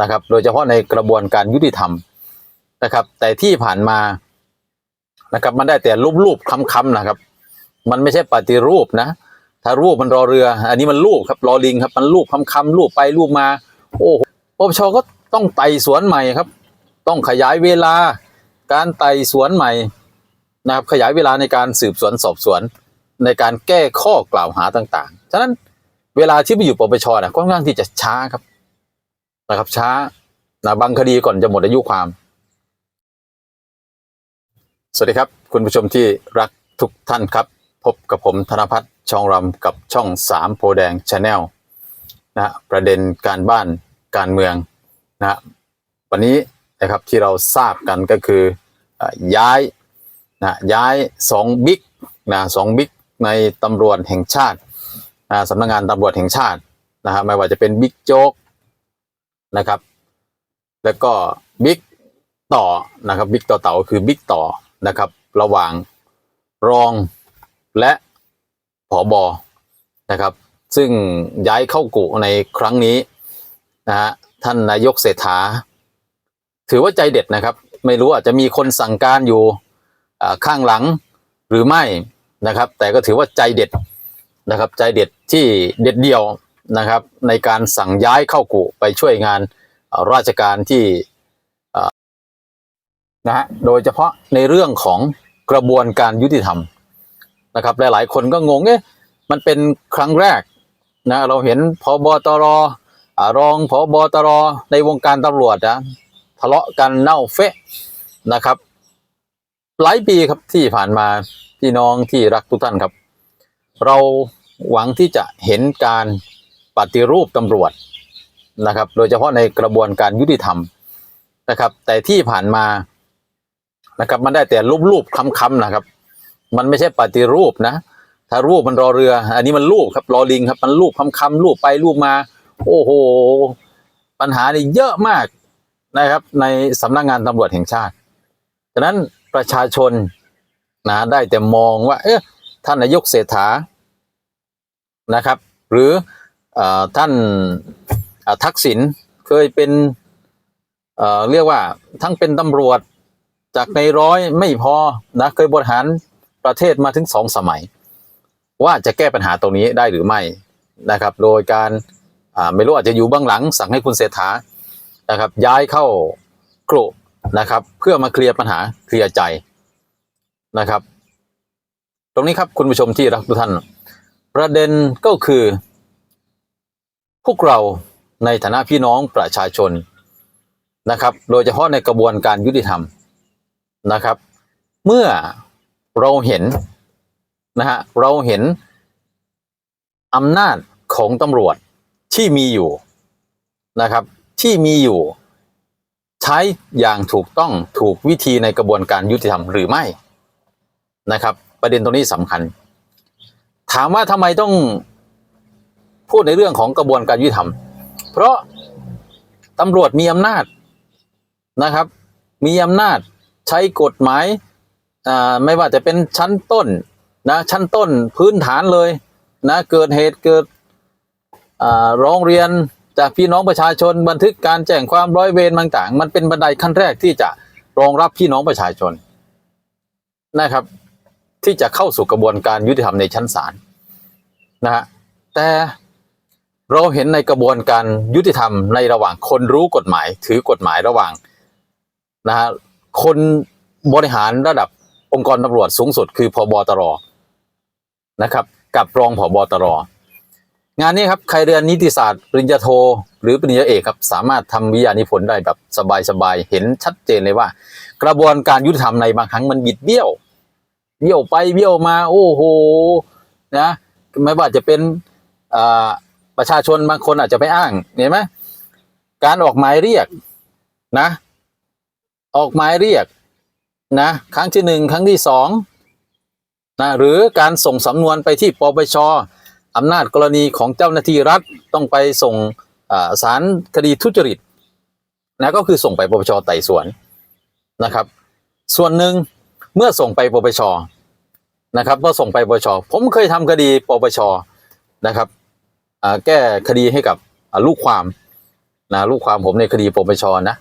นะครับ โดยเฉพาะในกระบวนการยุติธรรมนะครับ แต่ที่ผ่านมานะครับ มันได้แต่รูปๆคำๆนะครับ มันไม่ใช่ปฏิรูปนะ ถ้ารูปมันรอเรือ อันนี้มันรูปครับรอลิงครับ มันรูปคำๆรูปไปรูปมา โอ้โหปปชก็ต้องไต่สวนใหม่ครับ ต้องขยายเวลาการไต่สวนใหม่นะครับ ขยายเวลาในการสืบสวนสอบสวน ในการแก้ข้อกล่าวหาต่างๆ ฉะนั้นเวลาที่ไปอยู่ปปชนะค่อนข้างที่จะช้าครับ นะครับ ช้านะบางคดีก่อนจะหมดอายุความ สวัสดีครับ คุณผู้ชมที่รักทุกท่านครับ พบกับผมธนพัฒน์ช่องรำกับช่องสามโพแดงชาแนลนะฮะประเด็นการบ้านการเมืองนะวันนี้นะครับที่เราทราบกันก็คือเอ่อย้ายนะย้ายสองบิ๊กนะสองบิ๊กในตำรวจแห่งชาตินะสำนักงานตำรวจแห่งชาตินะฮะไม่ว่าจะเป็นบิ๊กโจ๊ก นะครับ แล้วก็บิ๊กต่อนะครับบิ๊กต่อเต่าคือบิ๊กต่อนะครับ ระหว่างรองและผอบอนะครับ ซึ่งย้ายเข้ากุในครั้งนี้นะฮะท่านนายกเศรษฐา ถือว่าใจเด็ดนะครับ ไม่รู้อาจจะมีคนสั่งการอยู่ข้างหลังหรือไม่นะครับ แต่ก็ถือว่าใจเด็ดนะครับ ใจเด็ดที่เด็ดเดียว นะครับ ในการสั่งย้ายเข้ากุไปช่วยงานราชการที่นะฮะโดยเฉพาะในเรื่องของกระบวนการยุติธรรมนะครับหลายๆ คนก็งงเอ๊ะมันเป็นครั้งแรกนะเราเห็นพบตรอรองพบตรในวงการตำรวจนะทะเลาะกันเน่าเฟะนะครับ หลายปีครับที่ผ่านมาพี่น้องที่รักทุกท่านครับ เราหวังที่จะเห็นการ ปฏิรูปตำรวจนะครับ โดยเฉพาะในกระบวนการยุติธรรมนะครับ แต่ที่ผ่านมานะครับมันได้แต่รูปๆคำๆนะครับ มันไม่ใช่ปฏิรูปนะ ถ้ารูปมันรอเรือ อันนี้มันรูปครับรอลิงครับ มันรูปคำๆรูปไปรูปมา โอ้โห ปัญหานี่เยอะมากนะครับ ในสำนักงานตำรวจแห่งชาติฉะนั้นประชาชนนะได้แต่มองว่า เอ๊ะท่านนายกเศรษฐานะครับ หรือ ท่านทักษิณเคยเป็นเเรียกว่าทั้งเป็นตำรวจจากในร้อยไม่พอนะเคยบริหารประเทศมาถึงสองสมัย ว่าจะแก้ปัญหาตรงนี้ได้หรือไม่นะครับ โดยการไม่รู้อาจจะอยู่เบื้องหลัง สั่งให้คุณเศรษฐานะครับ ย้ายเข้ากรุนะครับ เพื่อมาเคลียร์ปัญหาเคลียร์ใจนะครับ ตรงนี้ครับคุณผู้ชมที่รักทุกท่าน ประเด็นก็คือ พวกเราในฐานะพี่น้องประชาชนนะครับ โดยเฉพาะในกระบวนการยุติธรรมนะครับ เมื่อเราเห็นนะฮะเราเห็นอำนาจของตำรวจที่มีอยู่นะครับ ที่มีอยู่ใช้อย่างถูกต้องถูกวิธีในกระบวนการยุติธรรมหรือไม่นะครับ ประเด็นตรงนี้สำคัญ ถามว่าทำไมต้อง พูดในเรื่องของกระบวนการยุติธรรม เพราะตำรวจมีอำนาจนะครับ มีอำนาจใช้กฎหมายไม่ว่าจะเป็นชั้นต้นนะชั้นต้นพื้นฐานเลยนะเกิดเหตุเกิดร้องเรียนจากพี่น้องประชาชนบันทึกการแจ้งความร้อยเวรต่างๆ มันเป็นบันไดขั้นแรกที่จะรองรับพี่น้องประชาชนนะครับ ที่จะเข้าสู่กระบวนการยุติธรรมในชั้นศาลนะฮะแต่ เราเห็นในกระบวนการยุติธรรมในระหว่างคนรู้กฎหมาย ถือกฎหมายระหว่างนะฮะคนบริหารระดับองค์กรตำรวจสูงสุด คือพบตรนะครับ กับรองผบตร งานนี้ครับใครเรียนนิติศาสตร์ปริญญาโท หรือปริญญาเอกครับ สามารถทำวิทยานิพนธ์ได้แบบสบายๆเห็นชัดเจนเลยว่า กระบวนการยุติธรรมในบางครั้งมันบิดเบี้ยวเบี้ยวไปเบี้ยวมา โอ้โหนะไม่ว่าจะเป็นอ่า ประชาชนบางคนอาจจะไปอ้างเห็นไหมการออกหมายเรียกนะ ออกหมายเรียกนะครั้งที่หนึ่งครั้งที่สองนะหรือการส่งสำนวนไปที่ปปชอำนาจกรณีของเจ้าหน้าที่รัฐต้องไปส่งสารคดีทุจริตนะก็คือส่งไปปปชไต่สวนนะครับ ส่วนหนึ่งเมื่อส่งไปปปชนะครับเมื่อส่งไปปปชผมเคยทำคดีปปชนะครับ แก้คดีให้กับอ่าลูกความนะลูกความผมในคดีปปชนะ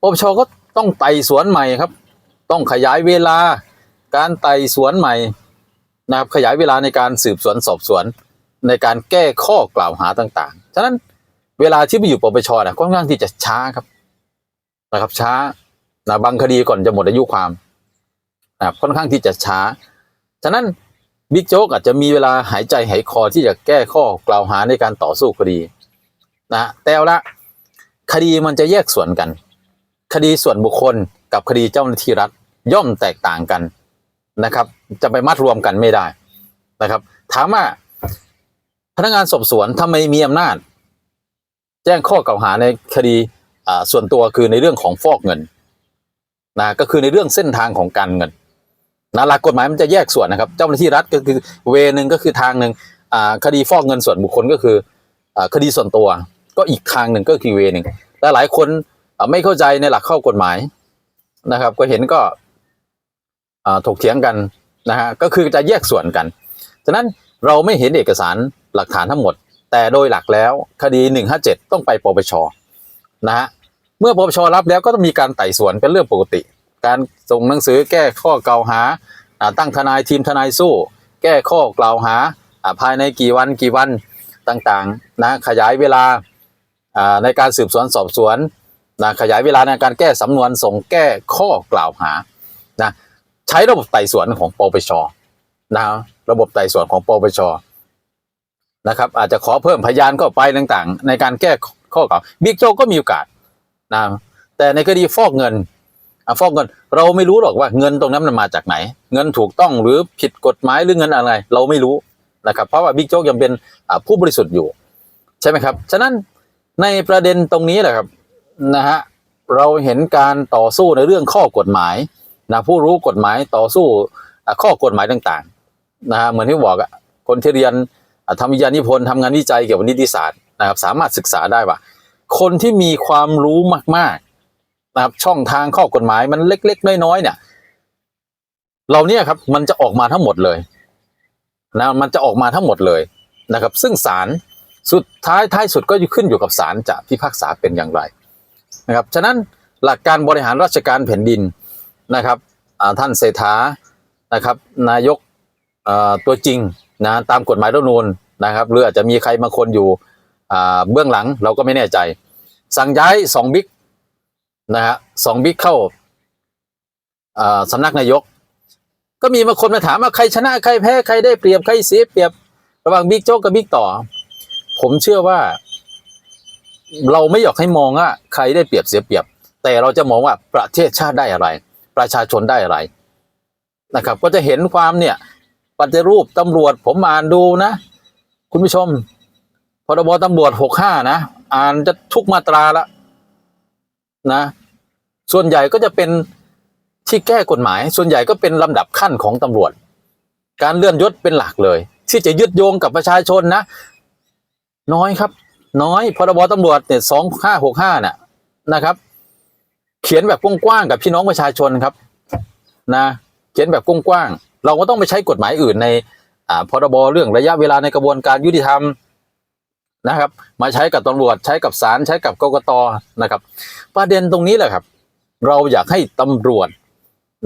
ปปชก็ต้องไต่สวนใหม่ครับ ต้องขยายเวลาการไต่สวนใหม่นะครับขยายเวลาในการสืบสวนสอบสวน ในการแก้ข้อกล่าวหาต่างๆ ฉะนั้นเวลาที่ไปอยู่ปปชนะค่อนข้างที่จะช้าครับนะครับช้านะบางคดีก่อนจะหมดอายุความนะค่อนข้างที่จะช้า ฉะนั้น บิ๊กโจ๊กอาจจะมีเวลาหายใจหายคอที่จะแก้ข้อกล่าวหาในการต่อสู้คดีนะแต่เอาละคดีมันจะแยกส่วนกัน คดีส่วนบุคคลกับคดีเจ้าหน้าที่รัฐย่อมแตกต่างกันนะครับ จะไปมัดรวมกันไม่ได้นะครับ ถามว่าพนักงานสอบสวนทำไมมีอำนาจ แจ้งข้อกล่าวหาในคดีอ่าส่วนตัวคือในเรื่องของฟอกเงินนะก็คือในเรื่องเส้นทางของการเงิน นะหลักกฎหมายมันจะแยกส่วนนะครับ เจ้าหน้าที่รัฐก็คือเวหนึ่งก็คือทางหนึ่งคดีฟอกเงินส่วนบุคคลก็คือคดีส่วนตัว ก็อีกทางหนึ่งก็คือเวหนึ่งและหลายคนไม่เข้าใจในหลักข้อกฎหมายนะครับ ก็เห็นก็ถกเถียงกันนะฮะก็คือจะแยกส่วนกันฉะนั้นเราไม่เห็นเอกสารหลักฐานทั้งหมด แต่โดยหลักแล้วคดี 157 ต้องไปปปชนะฮะเมื่อปปชรับแล้วก็ต้องมีการไต่สวนเป็นเรื่องปกติ การส่งหนังสือแก้ข้อกล่าวหาตั้งทนายทีมทนายสู้ แก้ข้อกล่าวหาภายในกี่วันกี่วันต่างๆนะขยายเวลาในการสืบสวนสอบสวนนะขยายเวลาในการแก้สำนวนส่งแก้ข้อกล่าวหานะใช้ระบบไต่สวนของปปชนะระบบไต่สวนของปปชนะครับอาจจะขอเพิ่มพยานเข้าไปต่างๆ ในการแก้ข้อกล่าวบิ๊กโจ๊กก็มีโอกาสนะแต่ในคดีฟอกเงิน ฟอกเงิน เราไม่รู้หรอกว่าเงินตรงนั้นมันมาจากไหน เงินถูกต้องหรือผิดกฎหมายหรือเงินอะไร เราไม่รู้นะครับ เพราะว่าบิ๊กโจ๊กยังเป็นผู้บริสุทธิ์อยู่ ใช่ไหมครับ ฉะนั้นในประเด็นตรงนี้แหละครับนะฮะเราเห็นการต่อสู้ในเรื่องข้อกฎหมายนะผู้รู้กฎหมายต่อสู้ข้อกฎหมายต่างๆนะฮะเหมือนที่บอกอะคนที่เรียนทำวิทยานิพนธ์ทำงานวิจัยเกี่ยวกับนิติศาสตร์นะครับสามารถศึกษาได้ว่า คนที่มีความรู้มากๆ นะครับช่องทางข้อกฎหมายมันเล็ก ๆ น้อยๆเนี่ยเราเนี่ยครับมันจะออกมาทั้งหมดเลยนะมันจะออกมาทั้งหมดเลยนะครับ ซึ่งศาลสุดท้ายท้ายสุดก็ขึ้นอยู่กับศาลจะพิพากษาเป็นอย่างไรนะครับฉะนั้นหลักการบริหารราชการแผ่นดินนะครับท่านเศรษฐานะครับ นายกตัวจริงนะตามกฎหมายรัฐนูญนะครับ หรืออาจจะมีใครบางคนอยู่เบื้องหลังเราก็ไม่แน่ใจ สั่งย้ายสองบิ๊ก นะฮะสองบิ๊กเข้าสำนักนายก ก็มีบางคนมาถามว่าใครชนะใครแพ้ใครได้เปรียบใครเสียเปรียบ ระหว่างบิ๊กโจ๊กกับบิ๊กต่อ ผมเชื่อว่า เราไม่อยากให้มองว่าใครได้เปรียบเสียเปรียบ แต่เราจะมองว่าประเทศชาติได้อะไร ประชาชนได้อะไรนะครับ ก็จะเห็นความเนี่ยปฏิรูปตำรวจผมอ่านดูนะ คุณผู้ชมพรบตำรวจหกห้านะ อ่านจะทุกมาตราละ นะ ส่วนใหญ่ก็จะเป็นที่แก้กฎหมาย ส่วนใหญ่ก็เป็นลำดับขั้นของตำรวจ การเลื่อนยศเป็นหลักเลย ที่จะยึดโยงกับประชาชนนะ น้อยครับ น้อยพรบตำรวจเนี่ยสองห้าหกห้าเนี่ยนะครับ เขียนแบบกว้างๆกับพี่น้องประชาชนครับนะเขียนแบบกว้างๆเราก็ต้องไปใช้กฎหมายอื่นในอ่าพรบเรื่องระยะเวลาในกระบวนการยุติธรรม นะครับ มาใช้กับตำรวจใช้กับศาลใช้กับกกตนะครับ ประเด็นตรงนี้แหละครับ เราอยากให้ตำรวจ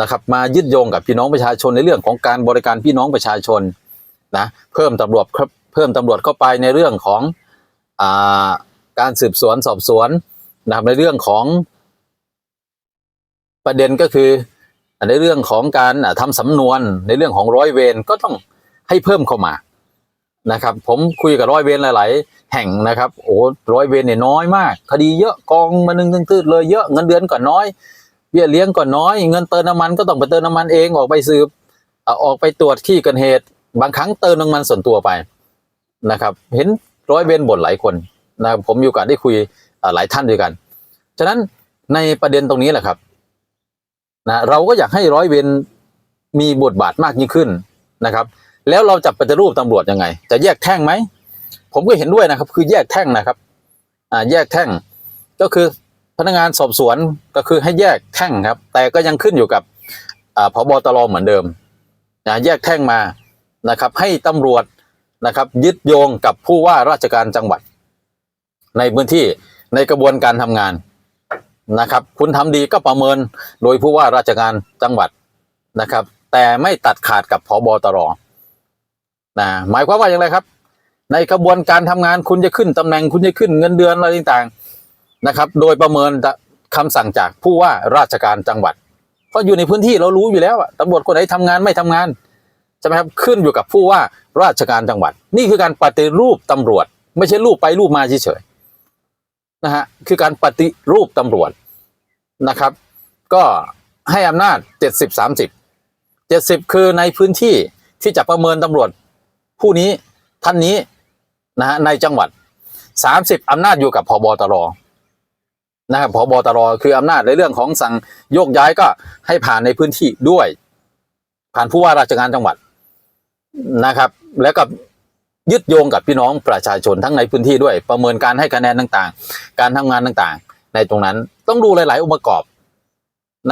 นะครับมายึดโยงกับพี่น้องประชาชนในเรื่องของการบริการพี่น้องประชาชนนะเพิ่มตำรวจเพิ่มตำรวจเข้าไปในเรื่องของอาการสืบสวนสอบสวนนะครับในเรื่องของประเด็นก็คือในเรื่องของการอะทำสำนวนในเรื่องของร้อยเวรก็ต้องให้เพิ่มเข้ามา นะครับ ผมคุยกับร้อยเวรหลาย ๆ แห่งนะครับ โอ้ร้อยเวรเนี่ยน้อยมาก คดีเยอะกองมาหนึ่งตึ้งๆเลยเยอะเงินเดือนก็น้อย เบี้ยเลี้ยงก็น้อย เงินเติมน้ำมันก็ต้องไปเติมน้ำมันเองออกไปสืบอออกไปตรวจที่เกิดเหตุ บางครั้งเติมน้ำมันส่วนตัวไปนะครับ เห็นร้อยเวรบ่นหลายคนนะผมมีโอกาสได้คุยหลายท่านด้วยกัน ฉะนั้นในประเด็นตรงนี้แหละครับนะเราก็อยากให้ร้อยเวรมีบทบาทมากยิ่งขึ้นนะครับ แล้วเราจะปฏิรูปตำรวจยังไง จะแยกแท่งไหม ผมก็เห็นด้วยนะครับ คือแยกแท่งนะครับ อ่า แยกแท่ง ก็คือพนักงานสอบสวนก็คือให้แยกแท่งครับ แต่ก็ยังขึ้นอยู่กับอ่าพบตรเหมือนเดิมนะแยกแท่งมานะครับ ให้ตำรวจนะครับ ยึดโยงกับผู้ว่าราชการจังหวัด ในพื้นที่ในกระบวนการทำงานนะครับ คุณทำดีก็ประเมินโดยผู้ว่าราชการจังหวัดนะครับ แต่ไม่ตัดขาดกับพบตร นะหมายความว่าอย่างไรครับ ในกระบวนการทำงานคุณจะขึ้นตำแหน่งคุณจะขึ้นเงินเดือนอะไรต่างๆนะครับ โดยประเมินคำสั่งจากผู้ว่าราชการจังหวัด เพราะอยู่ในพื้นที่เรารู้อยู่แล้วตำรวจคนไหนทำงานไม่ทำงานใช่ไหมครับขึ้นอยู่กับผู้ว่าราชการจังหวัด นี่คือการปฏิรูปตำรวจ ไม่ใช่รูปไปรูปมาเฉยๆนะฮะคือการปฏิรูปตำรวจนะครับ ก็ให้อำนาจเจ็ดสิบสามสิบเจ็ดสิบคือในพื้นที่ที่จะประเมินตำรวจ ผู้นี้ท่านนี้นะฮะในจังหวัดสามสิบอำนาจอยู่กับพบตรนะครับพบตรคืออำนาจในเรื่องของสั่งโยกย้ายก็ให้ผ่านในพื้นที่ด้วย ผ่านผู้ว่าราชการจังหวัดนะครับ แล้วก็ยึดโยงกับพี่น้องประชาชนทั้งในพื้นที่ด้วย ประเมินการให้คะแนนต่างๆ การทำงานต่างๆ ในตรงนั้นต้องดูหลาย ๆ องค์ประกอบ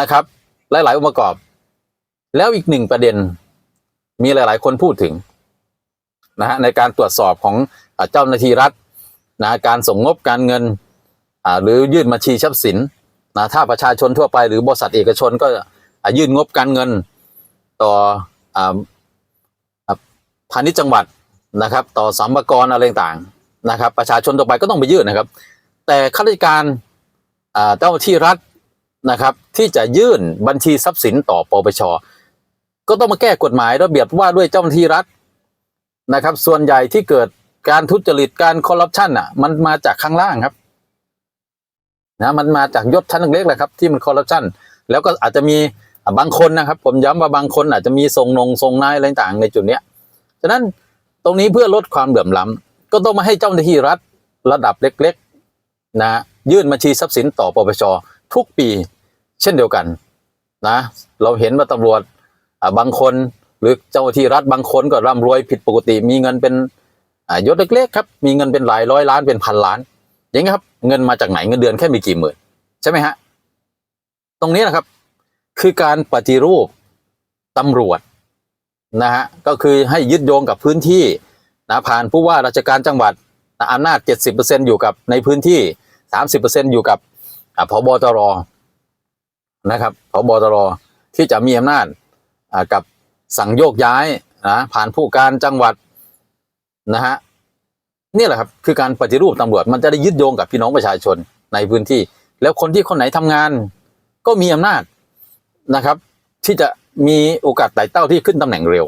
นะครับ หลาย ๆ องค์ประกอบ แล้วอีกหนึ่งประเด็นมีหลาย ๆ คนพูดถึง นะฮะในการตรวจสอบของเจ้าหน้าที่รัฐนะการส่งงบการเงินหรือยื่นบัญชีทรัพย์สินนะถ้าประชาชนทั่วไปหรือบริษัทเอกชนก็ยื่นงบการเงินต่อพาณิชย์จังหวัดนะครับ ต่อสัมภากรอะไรต่างๆนะครับ ประชาชนต่อไปก็ต้องไปยื่นนะครับ แต่ข้าราชการเจ้าหน้าที่รัฐนะครับ ที่จะยื่นบัญชีทรัพย์สินต่อปปชก็ต้องมาแก้กฎหมายระเบียบว่าด้วยเจ้าหน้าที่รัฐ นะครับ ส่วนใหญ่ที่เกิดการทุจริตการคอร์รัปชันอะ มันมาจากข้างล่างครับ นะมันมาจากยศชั้นเล็กๆแหละครับ ที่มันคอร์รัปชันแล้วก็อาจจะมีบางคนนะครับ ผมย้ำว่าบางคนอาจจะมีทรงนงทรงนายอะไรต่างในจุดเนี้ยฉะนั้นตรงนี้เพื่อลดความเหลื่อมล้ำก็ต้องมาให้เจ้าหน้าที่รัฐระดับเล็กๆ นะยื่นบัญชีทรัพย์สินต่อปปชทุกปี เช่นเดียวกัน นะ เราเห็นว่าตำรวจบางคน หรือเจ้าหน้าที่รัฐบางคนก็ร่ำรวยผิดปกติ มีเงินเป็นอ่ายศเล็กๆครับ มีเงินเป็นหลายร้อยล้านเป็นพันล้าน อย่างนี้ครับ เงินมาจากไหนเงินเดือนแค่มีกี่หมื่นใช่ไหมฮะ ตรงนี้นะครับ คือการปฏิรูปตำรวจนะฮะ ก็คือให้ยึดโยงกับพื้นที่นะผ่านผู้ว่าราชการจังหวัดนะอำนาจ 70%อยู่กับในพื้นที่ 30%อยู่กับพบตรนะครับพบตรที่จะมีอำนาจกับ สั่งโยกย้ายนะผ่านผู้การจังหวัดนะฮะนี่แหละครับคือการปฏิรูปตำรวจมันจะได้ยึดโยงกับพี่น้องประชาชนในพื้นที่ แล้วคนที่คนไหนทำงาน ก็มีอำนาจนะครับ ที่จะมีโอกาสไต่เต้าที่ขึ้นตำแหน่งเร็ว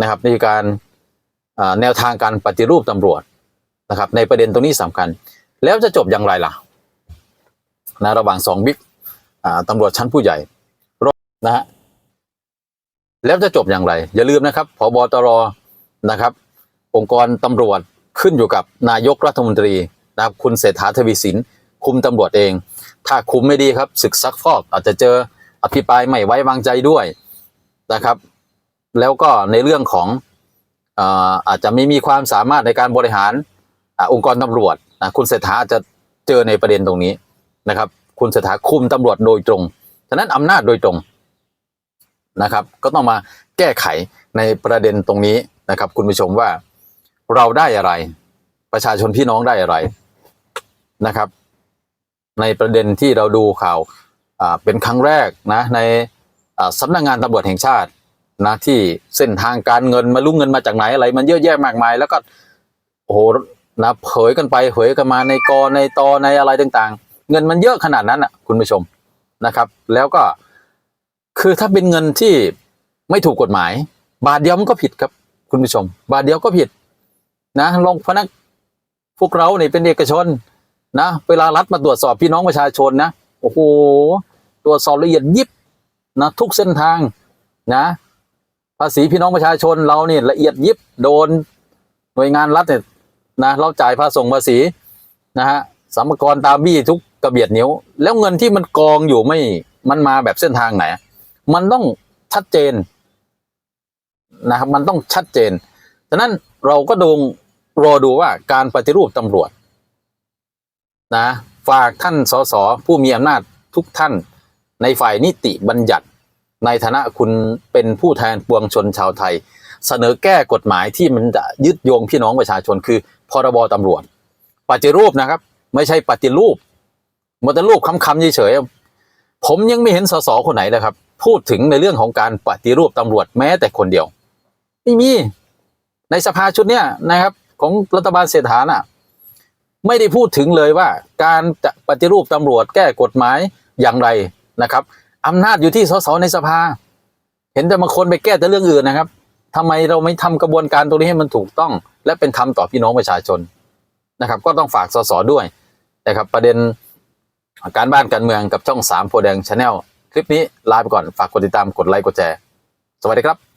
นะครับนี่คือการแนวทางการปฏิรูปตำรวจนะครับ ในประเด็นตรงนี้สำคัญ แล้วจะจบอย่างไรล่ะนะระหว่างสองบิ๊กตำรวจชั้นผู้ใหญ่นะฮะ แล้วจะจบอย่างไร อย่าลืมนะครับพบตรนะครับ องค์กรตำรวจขึ้นอยู่กับนายกรัฐมนตรีนะครับคุณเศรษฐาทวีสิน คุมตำรวจเอง ถ้าคุมไม่ดีครับศึกซักฟอกอาจจะเจออภิปรายไม่ไว้วางใจด้วยนะครับ แล้วก็ในเรื่องของอาอาจจะไม่มีความสามารถในการบริหารอองค์กรตำรวจนะคุณเศรษฐาจจะเจอในประเด็นตรงนี้นะครับ คุณเศรษฐาคุมตำรวจโดยตรงฉะนั้นอำนาจโดยตรง นะครับ ก็ต้องมาแก้ไขในประเด็นตรงนี้นะครับ คุณผู้ชมว่าเราได้อะไร ประชาชนพี่น้องได้อะไรนะครับ ในประเด็นที่เราดูข่าวเป็นครั้งแรกนะในสำนักงงานตำรวจแห่งชาตินะที่เส้นทางการเงินมาลุ้งเงินมาจากไหนอะไร มันเยอะแยะมากมาย แล้วก็โอ้โหนะเผยกันไปเผยกันมาในกอในตอในอะไรต่างๆ เงินมันเยอะขนาดนั้นอะ คุณผู้ชมนะครับ แล้วก็ คือถ้าเป็นเงินที่ไม่ถูกกฎหมาย บาทเดียวมันก็ผิดครับ คุณผู้ชม บาทเดียวก็ผิด นะลองพนักพวกเราเนี่ยเป็นเอกชน นะเวลารัฐมาตรวจสอบพี่น้องประชาชนนะโอ้โหตรวจสอบละเอียดยิบนะทุกเส้นทางนะภาษีพี่น้องประชาชนเราเนี่ยละเอียดยิบโดนหน่วยงานรัฐเนี่ยนะเราจ่ายภาส่งภาษีนะฮะสัมภาระตามบี้ทุกกระเบียดนิ้ว แล้วเงินที่มันกองอยู่ไม่มันมาแบบเส้นทางไหน มันต้องชัดเจนนะครับ มันต้องชัดเจนฉะนั้นเราก็ดูรอดูว่าการปฏิรูปตำรวจนะฝากท่านสสผู้มีอำนาจทุกท่านในฝ่ายนิติบัญญัติ ในฐานะคุณเป็นผู้แทนปวงชนชาวไทย เสนอแก้กฎหมายที่มันจะยึดโยงพี่น้องประชาชนคือพรบตำรวจ ปฏิรูปนะครับ ไม่ใช่ปฏิรูปมัวแต่รูปคำๆเฉยๆผมยังไม่เห็นสสคนไหนเลยครับ พูดถึงในเรื่องของการปฏิรูปตำรวจแม้แต่คนเดียว ไม่มีในสภาชุดเนี้ยนะครับ ของรัฐบาลเศรษฐาน่ะ ไม่ได้พูดถึงเลยว่า การจะปฏิรูปตำรวจแก้กฎหมายอย่างไรนะครับอำนาจอยู่ที่สสในสภา เห็นแต่บางคนไปแก้แต่เรื่องอื่นนะครับทำไมเราไม่ทำกระบวนการตรงนี้ให้มันถูกต้อง และเป็นธรรมต่อพี่น้องประชาชนนะครับ ก็ต้องฝากสสด้วยนะครับ ประเด็นการบ้านการเมืองกับช่อง3โพแดงชาแนล คลิปนี้ลาไปก่อนฝากกดติดตามกดไลค์กดแชร์สวัสดีครับ